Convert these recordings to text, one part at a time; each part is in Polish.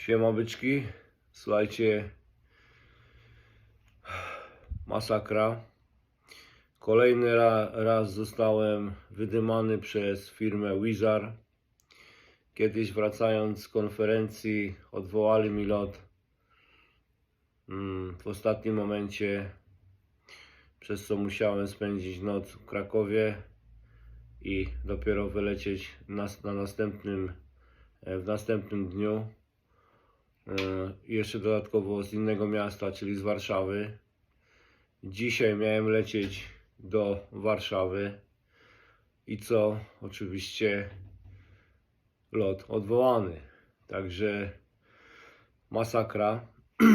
Siema byczki, słuchajcie, masakra. Kolejny ra, raz zostałem wydymany przez firmę Wizard. Kiedyś wracając z konferencji odwołali mi lot. Mm, W ostatnim momencie, przez co musiałem spędzić noc w Krakowie i dopiero wylecieć na, na następnym, e, w następnym dniu. E, jeszcze dodatkowo z innego miasta, czyli z Warszawy. Dzisiaj miałem lecieć do Warszawy i co? Oczywiście lot odwołany. Także masakra.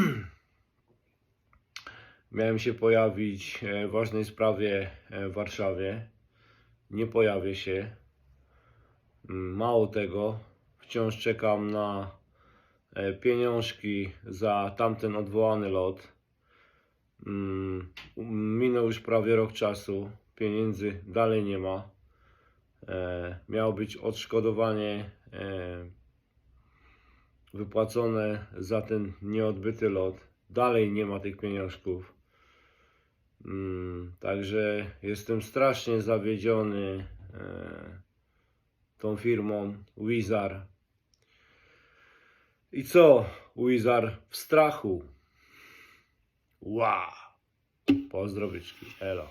miałem się pojawić e, w ważnej sprawie e, w Warszawie. Nie pojawię się. Mm, Mało tego, wciąż czekam na pieniążki za tamten odwołany lot. Mm, Minął już prawie rok czasu, pieniędzy dalej nie ma. E, miało być odszkodowanie e, wypłacone za ten nieodbyty lot. Dalej nie ma tych pieniążków. Mm, Także jestem strasznie zawiedziony e, tą firmą Wizard. I co? Wizard w strachu. Wow. Pozdrowiczki. Elo.